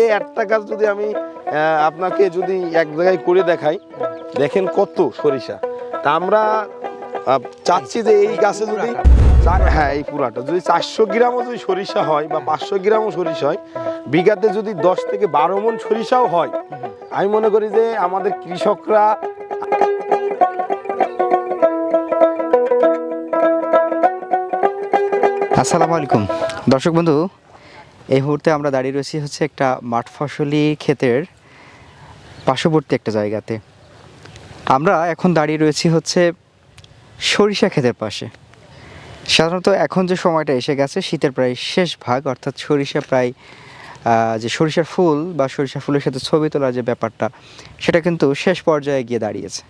এই একটা গাছ যদি আমি আপনাকে যদি এক জায়গায় করে দেখাই, দেখেন কত সরিষা। তা আমরা চাচ্ছি যে এই গাছে যদি হ্যাঁ এই পুরাটা। যদি চারশো গ্রামও যদি সরিষা হয় বা পাঁচশো গ্রামও সরিষা হয়, বিঘাতে যদি দশ থেকে বারো মন সরিষাও হয়, আমি মনে করি যে আমাদের কৃষকরা আসসালামু আলাইকুম। দর্শক বন্ধু এই মুহূর্তে আমরা দাঁড়িয়ে রয়েছি হচ্ছে একটা মাঠ ফসলি ক্ষেতের পার্শ্ববর্তী একটা জায়গাতে। আমরা এখন দাঁড়িয়ে রয়েছি হচ্ছে সরিষা ক্ষেতের পাশে। সাধারণত এখন যে সময়টা এসে গেছে, শীতের প্রায় শেষ ভাগ, অর্থাৎ সরিষা প্রায় যে সরিষার ফুল বা সরিষা ফুলের সাথে ছবি তোলার যে ব্যাপারটা, সেটা কিন্তু শেষ পর্যায়ে গিয়ে দাঁড়িয়েছে।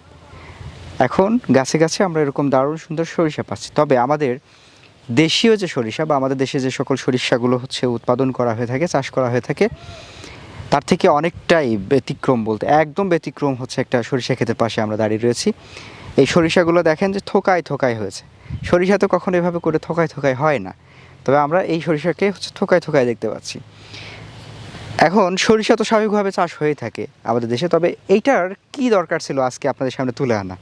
এখন গাছে গাছে আমরা এরকম দারুণ সুন্দর সরিষা পাচ্ছি। তবে আমাদের দেশীয় যে সরিষা বা আমাদের দেশে যে সকল সরিষাগুলো হচ্ছে উৎপাদন করা হয়ে থাকে, চাষ করা হয়ে থাকে, তার থেকে অনেকটাই ব্যতিক্রম বলতে, একদম ব্যতিক্রম হচ্ছে একটা সরিষা ক্ষেতের পাশে আমরা দাঁড়িয়ে রয়েছি। এই সরিষাগুলো দেখেন যে থোকায় থোকায় হয়েছে। সরিষা তো কখনো এভাবে করে থোকায় থোকায় হয় না। তবে আমরা এই সরিষাকে হচ্ছে থোকায় থোকায় দেখতে পাচ্ছি। এখন সরিষা তো স্বাভাবিকভাবে চাষ হয়ে থাকে আমাদের দেশে, তবে এইটার কি দরকার ছিল আজকে আপনাদের সামনে তুলে আনা?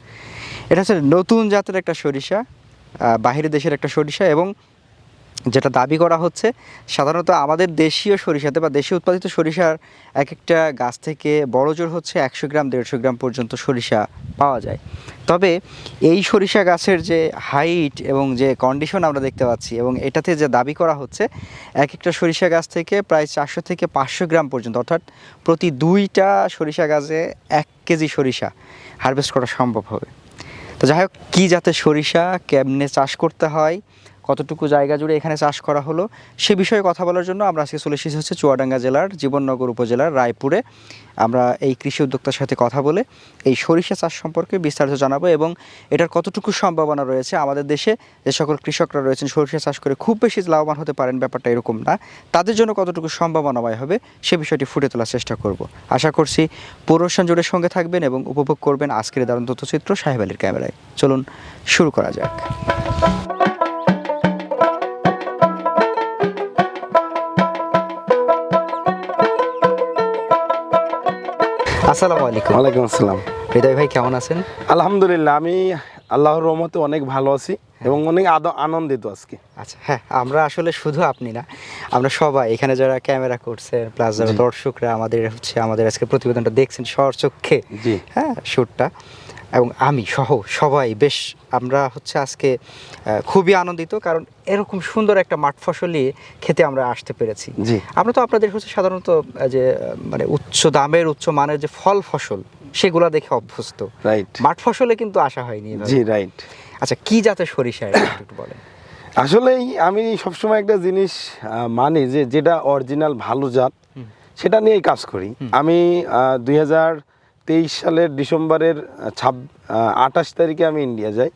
এটা হচ্ছে নতুন জাতের একটা সরিষা বাহিরের দেশের একটা সরিষা এবং যেটা দাবি করা হচ্ছে, সাধারণত আমাদের দেশীয় সরিষাতে বা দেশীয় উৎপাদিত সরিষার এক একটা গাছ থেকে বড় জোর হচ্ছে একশো গ্রাম, দেড়শো গ্রাম পর্যন্ত সরিষা পাওয়া যায়। তবে এই সরিষা গাছের যে হাইট এবং যে কন্ডিশন আমরা দেখতে পাচ্ছি এবং এটাতে যে দাবি করা হচ্ছে এক একটা সরিষা গাছ থেকে প্রায় চারশো থেকে পাঁচশো গ্রাম পর্যন্ত, অর্থাৎ প্রতি দুইটা সরিষা গাছে এক কেজি সরিষা হারভেস্ট করা সম্ভব হবে। তো যাই হোক কী জাতের সরিষা কেমনে চাষ করতে হয় কতটুকু জায়গা জুড়ে এখানে চাষ করা হলো, সে বিষয়ে কথা বলার জন্য আমরা আজকে চলে এসেছি হচ্ছে চুয়াডাঙ্গা জেলার জীবননগর উপজেলার রায়পুরে। আমরা এই কৃষি উদ্যোক্তার সাথে কথা বলে এই সরিষা চাষ সম্পর্কে বিস্তারিত জানাব এবং এটার কতটুকু সম্ভাবনা রয়েছে আমাদের দেশে, যে সকল কৃষকরা রয়েছেন সরিষা চাষ করে খুব বেশি লাভবান হতে পারেন ব্যাপারটা এরকম না। তাদের জন্য কতটুকু সম্ভাবনাময় হবে সে বিষয়টি ফুটে তোলার চেষ্টা করব। আশা করছি পুরোশন জুড়ে সঙ্গে থাকবেন এবং উপভোগ করবেন আজকের দারুণ তথ্যচিত্র সাহেব আলীর ক্যামেরায়। চলুন শুরু করা যাক। আসসালামু আলাইকুম। ওয়ালাইকুম আসসালাম। হৃদয় ভাই কেমন আছেন? আলহামদুলিল্লাহ আমি আল্লাহর রহমতে অনেক ভালো আছি এবং অনেক আনন্দিত আজকে। আচ্ছা হ্যাঁ আমরা আসলে শুধু আপনি না আমরা সবাই এখানে যারা ক্যামেরা করছেন প্লাস যারা দর্শকরা আমাদের হচ্ছে আমাদের আজকে প্রতিবেদনটা দেখছেন জি। হ্যাঁ শ্যুটটা এবং আমি সহ সবাই বেশ আমরা হচ্ছে আজকে খুবই আনন্দিত কারণ এরকম সুন্দর একটা মাঠ ফসলি খেতে আমরা আসতে পেরেছি। জি। আমরা তো আপনাদের হচ্ছে সাধারণত যে মানে উচ্চ দামের উচ্চ মানের যে ফল ফসল সেগুলা দেখে অভ্যস্ত। রাইট মাঠ ফসলে কিন্তু আসা হয়নি জি রাইট আচ্ছা কি জাতের সরিষা একটু বলেন? আসলেই আমি সবসময় একটা জিনিস মানি যে যেটা অরিজিনাল ভালো জাত সেটা নিয়েই কাজ করি। আমি দুই হাজার তেইশ সালের ডিসেম্বরের ছাব আঠাশ তারিখে আমি ইন্ডিয়া যাই।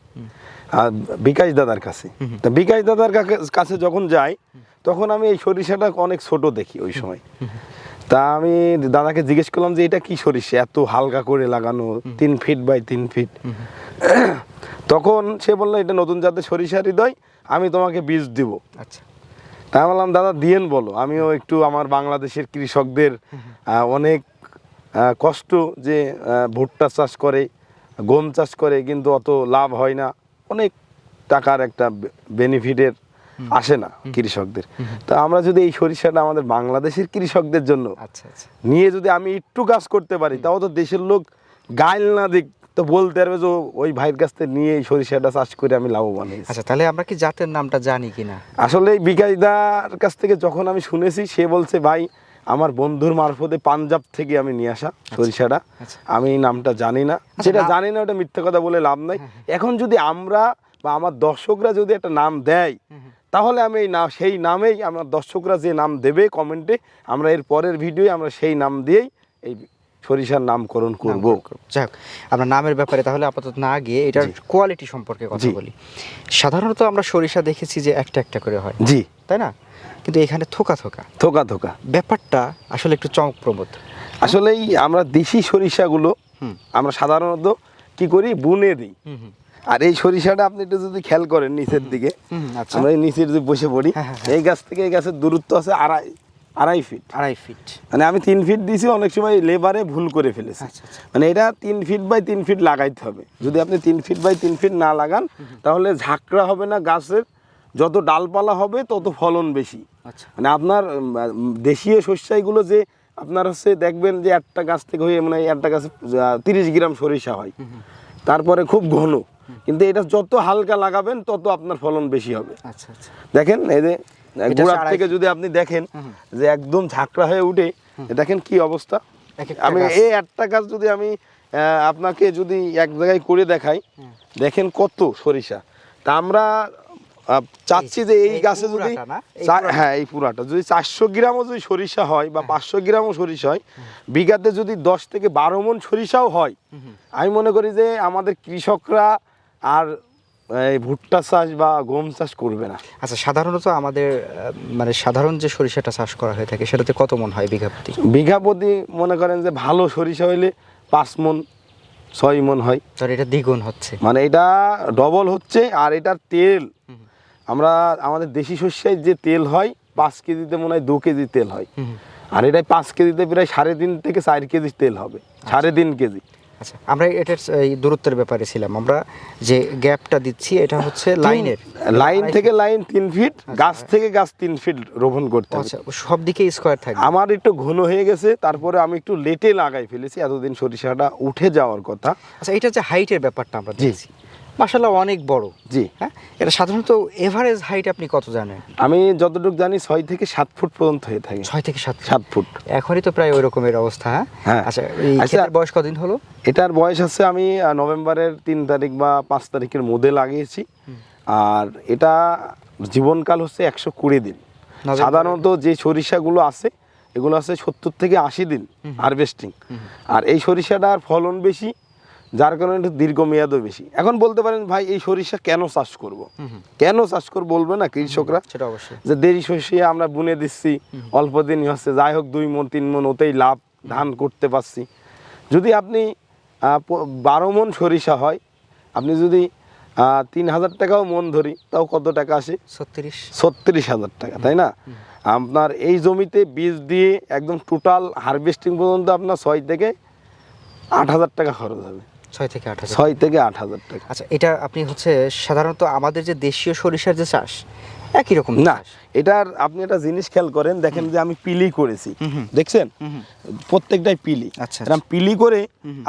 বিকাশ দাদার কাছে। তা বিকাশ দাদার কাছে যখন যাই তখন আমি এই সরিষাটা অনেক ছোট দেখি ওই সময়। তা আমি দাদাকে জিজ্ঞেস করলাম যে এটা কি সরিষা? এত হালকা করে লাগানো তিন ফিট বাই তিন ফিট? তখন সে বলল এটা নতুন জাতের সরিষা হৃদয় আমি তোমাকে বীজ দিব। আচ্ছা। তা আমি বললাম দাদা দিয়েন বলো। আমিও একটু আমার বাংলাদেশের কৃষকদের অনেক কষ্ট যে ভুট্টা চাষ করে গম চাষ করে কিন্তু অত লাভ হয় না। অনেক টাকার একটা বেনিফিটের আসে না কৃষকদের। তো আমরা যদি এই সরিষাটা আমাদের বাংলাদেশের কৃষকদের জন্য আচ্ছা আচ্ছা। নিয়ে যদি আমি একটু কাজ করতে পারি তাও তো দেশের লোক গাইল না দিক তো বলতে পারবে যে ওই ভাইয়ের কাছ থেকে নিয়ে এই সরিষাটা চাষ করে আমি লাভবান হয়েছি। আচ্ছা তাহলে আমরা কি জাতের নামটা জানি কিনা? আসলে এই বিকাশদার কাছ থেকে যখন আমি শুনেছি সে বলছে ভাই আমার বন্ধুর মারফতে পাঞ্জাব থেকে আমি নিয়ে আসা সরিষাটা। আচ্ছা। আমি এই নামটা জানি না। যেটা জানি না ওটা মিথ্যা কথা বলে লাভ নাই। এখন যদি আমরা বা আমার দর্শকরা যদি একটা নাম দেয় তাহলে আমি এই না সেই নামেই আমার দর্শকরা যে নাম দেবে কমেন্টে আমরা এর পরের ভিডিও আমরা সেই নাম দিয়েই এই সরিষার নামকরণ করব। যাই হোক আমরা নামের ব্যাপারে তাহলে আপাতত না গিয়ে এটার কোয়ালিটি সম্পর্কে কথা বলি। সাধারণত আমরা সরিষা দেখেছি যে একটা একটা করে হয়। জি। তাই না? কিন্তু এখানে থোকা থোকা। থোকা থোকা। ব্যাপারটা আসলে একটু চমকপ্রমোদ আসলেই আমরা দেশি সরিষাগুলো। আমরা সাধারণত কি করি? বুনে দিই। আর এই সরিষাটা আপনি একটু যদি খেয়াল করেন নিচের দিকে আচ্ছা। আমরা এই নিচের যদি বসে পড়ি। হ্যাঁ, হ্যাঁ, এই গাছ থেকে এই গাছের দূরত্ব আছে আড়াই আড়াই ফিট আড়াই ফিট মানে আমি তিন ফিট দিয়েছি অনেক সময় লেবারে ভুল করে ফেলেছি। আচ্ছা, আচ্ছা। মানে এটা তিন ফিট বাই তিন ফিট লাগাইতে হবে। যদি আপনি তিন ফিট বাই তিন ফিট না লাগান তাহলে ঝাঁকড়া হবে না গাছের যত ডালপালা হবে তত ফলন বেশি। আচ্ছা। মানে আপনার দেশীয় শস্যগুলো যে আপনার হচ্ছে দেখবেন যে একটা গাছ থেকে হয়ে মানে একটা গাছে তিরিশ গ্রাম সরিষা হয়। তারপরে খুব ঘন। কিন্তু এটা যত হালকা লাগাবেন তত আপনার ফলন বেশি হবে। আচ্ছা আচ্ছা। দেখেন এই যে এটা গোড়ার থেকে যদি আপনি দেখেন যে একদম ঝাঁকড়া হয়ে উঠে দেখেন কি অবস্থা? আমি এই একটা গাছ যদি আমি আপনাকে যদি এক জায়গায় করে দেখাই দেখেন কত সরিষা। তা আমরা চাচ্ছি যে এই গাছে যদি। হ্যাঁ এই পুরাটা। যদি চারশো গ্রামও যদি সরিষা হয় বা পাঁচশো গ্রামও সরিষা হয় বিঘাতে যদি দশ থেকে বারো মন সরিষাও হয় আমি মনে করি যে আমাদের কৃষকরা আর এই ভুট্টা চাষ বা গম চাষ করবে না। আচ্ছা সাধারণত আমাদের মানে সাধারণ যে সরিষাটা চাষ করা হয়ে থাকে সেটাতে কত মন হয় বিঘা প্রতি? বিঘা প্রতি মনে করেন যে ভালো সরিষা হইলে পাঁচ মন ছয় মন হয়। তার এটা দ্বিগুণ হচ্ছে। মানে এটা ডবল হচ্ছে আর এটার তেল আমরা আমাদের দেশি শস্যের যে তেল হয় পাঁচ কেজিতে মনে হয় দু কেজি তেল হয়। আর এটাই পাঁচ কেজিতে প্রায় সাড়ে তিন থেকে চার কেজি তেল হবে সাড়ে তিন কেজি। আচ্ছা আমরা এটার এই দূরত্বের ব্যাপারে ছিলাম। আমরা যে গ্যাপটা দিচ্ছি এটা হচ্ছে লাইনের। লাইন থেকে লাইন তিন ফিট গাছ থেকে গাছ তিন ফিট রোপণ করতে হবে। আচ্ছা সব দিকে স্কোয়ার থাকে আমার একটু ঘন হয়ে গেছে তারপরে আমি একটু লেটে লাগাই ফেলেছি এতদিন সরিষাটা উঠে যাওয়ার কথা। আচ্ছা এটা হচ্ছে হাইটের ব্যাপারটা আমরা জি। মাসাল্লাহ অনেক বড়। জি। হ্যাঁ? এটা সাধারণত এভারেজ হাইট আপনি কত জানেন? আমি যতটুকু জানি ছয় থেকে সাত ফুট পর্যন্ত হয়ে থাকে। ছয় থেকে সাত সাত ফুট। এখনই তো প্রায় ওই রকমের অবস্থা হ্যাঁ? হ্যাঁ। আচ্ছা এই আচ্ছা। বয়স কদিন হলো? এটার বয়স আছে আমি নভেম্বরের তিন তারিখ বা পাঁচ তারিখের মধ্যে লাগিয়েছি। আর এটা জীবনকাল হচ্ছে একশো কুড়ি দিন। সাধারণত যে সরিষাগুলো আছে এগুলো আছে সত্তর থেকে আশি দিন হারভেস্টিং আর এই সরিষাটার ফলন বেশি যার কারণে এটা দীর্ঘমেয়াদও বেশি। এখন বলতে পারেন ভাই এই সরিষা কেন চাষ করব। কেন চাষ করব বলবে না কৃষকরা? সেটা অবশ্যই। যে দেরি শস্যে আমরা বুনে দিচ্ছি অল্প দিনই হচ্ছে যাই হোক দুই মন তিন মন ওতেই লাভ ধান করতে পারছি। যদি আপনি বারো মন সরিষা হয় আপনি যদি তিন হাজার টাকাও মন ধরি তাও কত টাকা আসে? ছত্রিশ। ছত্রিশ হাজার টাকা তাই না? আপনার এই জমিতে বীজ দিয়ে একদম টোটাল হারভেস্টিং পর্যন্ত আপনার ছয় থেকে আট হাজার টাকা খরচ হবে। ছয় থেকে আট হাজার ছয় থেকে আট হাজার টাকা। আচ্ছা এটা আপনি হচ্ছে সাধারণত আমাদের যে দেশীয় সরিষার যে চাষ একই রকম না এটার আপনি একটা জিনিস খেয়াল করেন দেখেন যে আমি পিলি করেছি। দেখছেন? প্রত্যেকটাই পিলি। আচ্ছা, পিলি করে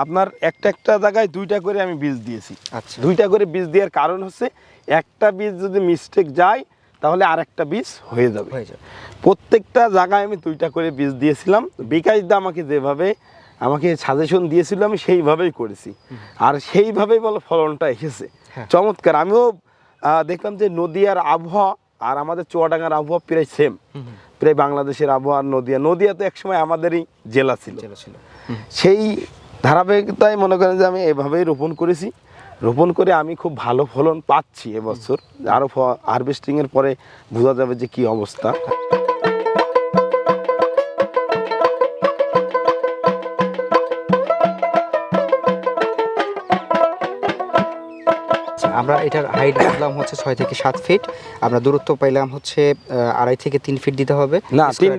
আপনার একটা একটা জায়গায় দুইটা করে আমি বীজ দিয়েছি। আচ্ছা। দুইটা করে বীজ দেওয়ার কারণ হচ্ছে একটা বীজ যদি মিস্টেক যায় তাহলে আরেকটা বীজ হয়ে যাবে। হয়ে যাবে। প্রত্যেকটা জায়গায় আমি দুইটা করে বীজ দিয়েছিলাম। বিকাশ দা আমাকে যেভাবে আমাকে সাজেশন দিয়েছিল আমি সেইভাবেই করেছি। আর সেইভাবেই বলে ফলনটা এসেছে। হ্যাঁ। চমৎকার আমিও দেখলাম যে নদিয়ার আবহাওয়া আর আমাদের চুয়াডাঙ্গার আবহাওয়া প্রায় সেম প্রায় বাংলাদেশের আবহাওয়া আর নদিয়া। নদিয়া তো একসময় আমাদেরই জেলা ছিল। ছিল। সেই ধারাবাহিকতায় মনে করেন যে আমি এভাবেই রোপণ করেছি। রোপণ করে আমি খুব ভালো ফলন পাচ্ছি এবছর। আরও হারভেস্টিংয়ের পরে বোঝা যাবে যে কি অবস্থা। আমরা এটার হাইট বললাম হচ্ছে ছয় থেকে সাত ফিট আমরা দূরত্ব পাইলাম হচ্ছে আহ, আড়াই থেকে তিন ফিট দিতে হবে। না, এ তিন।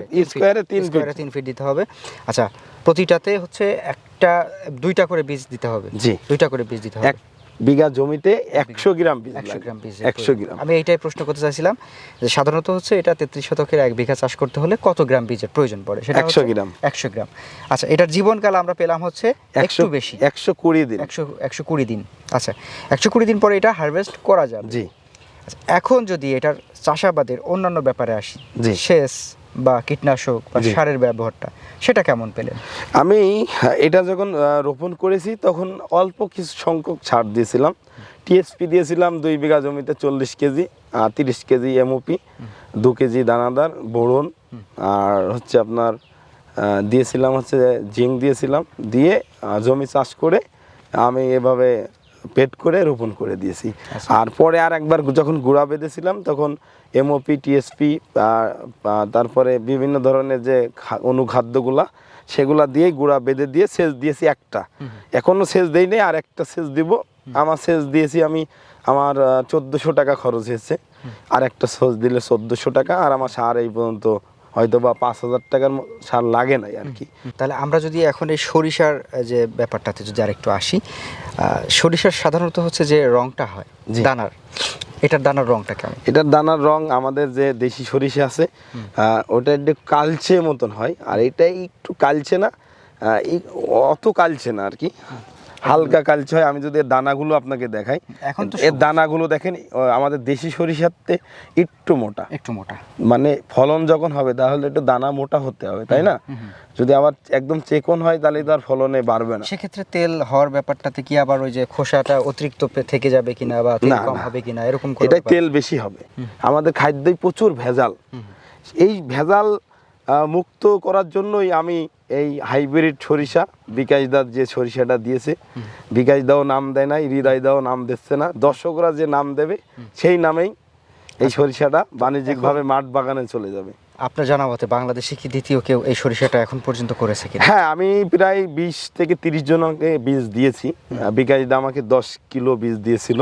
তিন ফিট দিতে হবে। আচ্ছা প্রতিটাতে হচ্ছে একটা দুইটা করে বীজ দিতে হবে। জি। দুইটা করে বীজ দিতে হবে। বিঘা জমিতে একশো গ্রাম বীজ একশো গ্রাম বীজ একশো গ্রাম। আমি এইটাই প্রশ্ন করতে চাইছিলাম যে সাধারণত হচ্ছে এটা তেত্রিশ শতকের এক বিঘা চাষ করতে হলে কত গ্রাম বীজের প্রয়োজন পড়ে? সেটা 100 গ্রাম। একশো গ্রাম। আচ্ছা এটার জীবনকাল আমরা পেলাম হচ্ছে একশো বেশি। একশো কুড়ি দিন। একশো একশো কুড়ি দিন। আচ্ছা একশো কুড়ি দিন পরে এটা হারভেস্ট করা যাবে। জি। আচ্ছা, এখন যদি এটার চাষাবাদের অন্যান্য ব্যাপারে আসি জি। সেচ বা কীটনাশক বা সারের ব্যবহারটা সেটা কেমন পেলেন? আমি এটা যখন রোপণ করেছি তখন অল্প কিছু সংখ্যক ছাড় দিয়েছিলাম। টিএসপি দিয়েছিলাম দুই বিঘা জমিতে চল্লিশ কেজি আর তিরিশ কেজি এমওপি দু কেজি দানাদার বোরন আর হচ্ছে আপনার দিয়েছিলাম হচ্ছে জিঙ্ক দিয়েছিলাম দিয়ে জমি চাষ করে আমি এভাবে পেট করে রোপণ করে দিয়েছি। আর পরে আর একবার যখন গুঁড়া বেঁধেছিলাম তখন এমওপি টিএসপি তারপরে বিভিন্ন ধরনের যে অনুখাদ্যগুলা সেগুলা দিয়ে গুঁড়া বেঁধে দিয়ে সেচ দিয়েছি একটা। এখনও সেচ দেই নেই আর একটা সেচ দিব। আমার সেচ দিয়েছি আমি আমার চোদ্দোশো টাকা খরচ হয়েছে। আর একটা সেচ দিলে চোদ্দোশো টাকা আর আমার সার এই পর্যন্ত হয়তো বা পাঁচ হাজার টাকার সার লাগে নাই আর কি। তাহলে আমরা যদি এখন এই সরিষার যে ব্যাপারটাতে যদি আরেকটু আসি সরিষার সাধারণত হচ্ছে যে রংটা হয়। দানার। এটার দানার রংটা কেমন? এটার দানার রং আমাদের যে দেশি সরিষা আছে ওটা একটু কালচে মতন হয় আর এটা একটু কালচে না অত কালচে না আর কি। হালকা কালচে হয় আমি যদি এর দানাগুলো আপনাকে দেখাই। এখন তো এর দানাগুলো দেখেন আমাদের দেশি সরিষাতে একটু মোটা। একটু মোটা। মানে ফলন যখন হবে তাহলে একটু দানা মোটা হতে হবে তাই না? যদি আবার একদম চেকন হয় তাহলে তো আর ফলনে বাড়বে না। সেক্ষেত্রে তেল হওয়ার ব্যাপারটাতে কি আবার ওই যে খোসাটা অতিরিক্ত থেকে যাবে কিনা বা তেল কম হবে কিনা এরকম এটাই তেল বেশি হবে। আমাদের খাদ্যই প্রচুর ভেজাল। এই ভেজাল মুক্ত করার জন্যই আমি এই হাইব্রিড সরিষা বিকাশ দার যে সরিষাটা দিয়েছে বিকাশ দাও নাম দেয় নাই হৃদয় দাও নাম দিচ্ছে না দর্শকরা যে নাম দেবে সেই নামেই এই সরিষাটা বাণিজ্যিকভাবে মাঠ বাগানে চলে যাবে। আপনার জানা মতে বাংলাদেশে কি দ্বিতীয় কেউ এই সরিষাটা এখন পর্যন্ত করেছে কিনা? হ্যাঁ আমি প্রায় বিশ থেকে তিরিশ জনকে বীজ দিয়েছি। বিকাশ দা আমাকে দশ কিলো বীজ দিয়েছিল।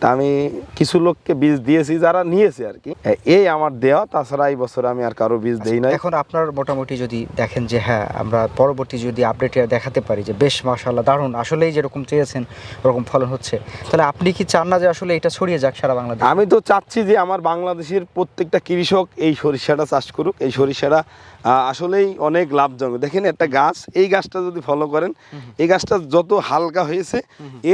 তা আমি কিছু লোককে বীজ দিয়েছি যারা নিয়েছে আর কি। এই আমার দেওয়া তাছাড়া এই বছর আমি আর কারও বীজ দেই না এখন আপনার মোটামুটি যদি দেখেন যে হ্যাঁ আমরা পরবর্তী যদি আপডেট দেখাতে পারি যে বেশ মাশাল্লাহ দারুণ আসলেই যেরকম চেয়েছেন ওরকম ফলন হচ্ছে। তাহলে আপনি কি চান না যে আসলে এটা ছড়িয়ে যাক সারা বাংলাদেশ? আমি তো চাচ্ছি যে আমার বাংলাদেশের প্রত্যেকটা কৃষক এই সরিষাটা চাষ করুক এই সরিষাটা আসলেই অনেক লাভজনক। দেখেন একটা গাছ এই গাছটা যদি ফলো করেন এই গাছটা যত হালকা হয়েছে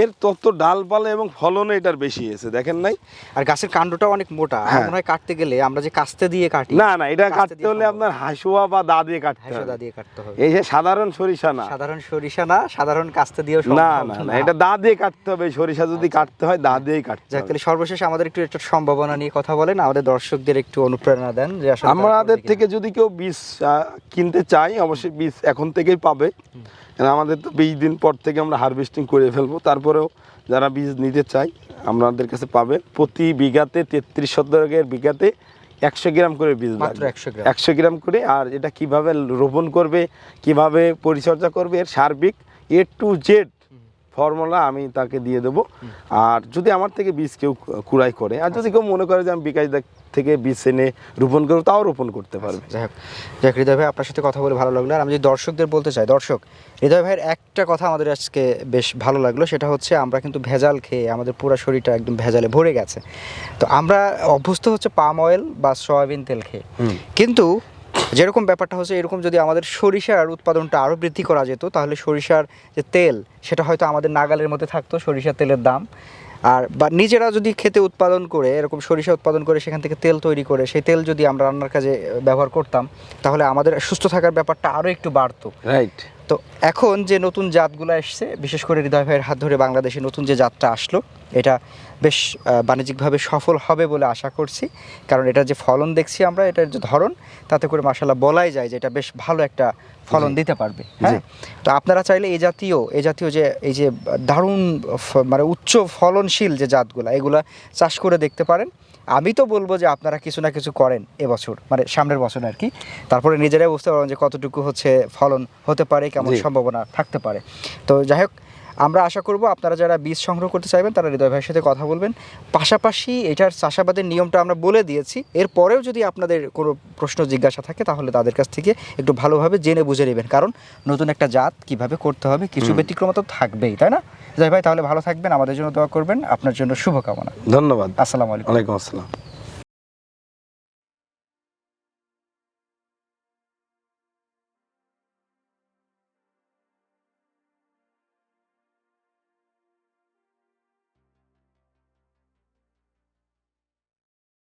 এর তত ডালপালা এবং ফলনও এটার বেশি হয়েছে দেখেন নাই? আর গাছের কাণ্ডটাও অনেক মোটা হ্যাঁ। মনে হয় কাটতে গেলে আমরা যে কাস্তে দিয়ে কাটি না না এটা কাটতে হলে আপনার হাসুয়া বা দা দিয়ে কাটতে হবে। দিয়ে কাটতে হবে। এই যে সাধারণ সরিষা না। সাধারণ সরিষা না সাধারণ কাস্তে দিয়েও সম্ভব না না না। এটা দা দিয়ে কাটতে হবে সরিষা যদি কাটতে হয় দা দিয়েই কাটতে হবে। তাহলে সর্বশেষ আমাদের একটু একটা সম্ভাবনা নিয়ে কথা বলেন আমাদের দর্শকদের একটু অনুপ্রেরণা দেন যে আসলে আমাদের থেকে যদি কেউ বীজ কিনতে চাই অবশ্যই বীজ এখন থেকেই পাবে। কারণ আমাদের তো বিশ দিন পর থেকে আমরা হারভেস্টিং করে ফেলব। তারপরেও যারা বীজ নিতে চাই আমাদের কাছে পাবে। প্রতি বিঘাতে তেত্রিশ শতকের বিঘাতে একশো গ্রাম করে বীজ একশো গ্রাম। করে আর এটা কীভাবে রোপণ করবে কীভাবে পরিচর্যা করবে এর সার্বিক এ টু জেড ফর্মুলা আমি তাকে দিয়ে দেবো। আর যদি আমার থেকে বীজ কেউ কুড়াই করে আর যদি কেউ মনে করে যে আমি বিকাশ থেকে বীজ এনে রোপণ করব তাও রোপণ করতে পারবে। যাই হোক। যাই হৃদয় ভাই আপনার সাথে কথা বলে ভালো লাগল। আর আমি যদি দর্শকদের বলতে চাই দর্শক হৃদয় ভাইয়ের একটা কথা আমাদের আজকে বেশ ভালো লাগল সেটা হচ্ছে আমরা কিন্তু ভেজাল খেয়ে আমাদের পুরো শরীরটা একদম ভেজালে ভরে গেছে। তো আমরা অভ্যস্ত হচ্ছে পাম অয়েল বা সয়াবিন তেল খেয়ে। কিন্তু যেরকম ব্যাপারটা হচ্ছে, এরকম যদি আমাদের সরিষার উৎপাদনটা আরও বৃদ্ধি করা যেত, তাহলে সরিষার যে তেল, সেটা হয়তো আমাদের নাগালের মধ্যে থাকতো, সরিষার তেলের দাম। আর, বা নিজেরা যদি খেতে উৎপাদন করে, এরকম সরিষা উৎপাদন করে, সেখান থেকে তেল তৈরি করে, সেই তেল যদি আমরা রান্নার কাজে ব্যবহার করতাম, তাহলে আমাদের সুস্থ থাকার ব্যাপারটা আরও একটু বাড়তো। রাইট তো এখন যে নতুন জাতগুলো এসছে বিশেষ করে হৃদয় ভাইয়ের হাত ধরে বাংলাদেশে নতুন যে জাতটা আসলো এটা বেশ বাণিজ্যিকভাবে সফল হবে বলে আশা করছি। কারণ এটা যে ফলন দেখছি আমরা এটার যে ধরন তাতে করে মাসাল্লাহ বলাই যায় যে এটা বেশ ভালো একটা ফলন দিতে পারবে হ্যাঁ? তো আপনারা চাইলে এই জাতীয় এই জাতীয় যে এই যে দারুণ মানে উচ্চ ফলনশীল যে জাতগুলো এগুলা চাষ করে দেখতে পারেন। আমি তো বলব যে আপনারা কিছু না কিছু করেন এবছর মানে সামনের বছর আর কি। তারপরে নিজেরাই বুঝতে পারবেন যে কতটুকু হচ্ছে ফলন হতে পারে কেমন সম্ভাবনা থাকতে পারে। তো যাই হোক আমরা আশা করব আপনারা যারা বীজ সংগ্রহ করতে চাইবেন তারা হৃদয় ভাইয়ের সাথে কথা বলবেন। পাশাপাশি এটার চাষাবাদের নিয়মটা আমরা বলে দিয়েছি। এরপরেও যদি আপনাদের কোনো প্রশ্ন জিজ্ঞাসা থাকে তাহলে তাদের কাছ থেকে একটু ভালোভাবে জেনে বুঝে নেবেন। কারণ নতুন একটা জাত কীভাবে করতে হবে কিছু ব্যতিক্রমতা থাকবেই তাই না? জয় ভাই তাহলে ভালো থাকবেন আমাদের জন্য দোয়া করবেন। আপনার জন্য শুভকামনা। ধন্যবাদ। আসসালামু আলাইকুম। ওয়ালাইকুম আসসালাম।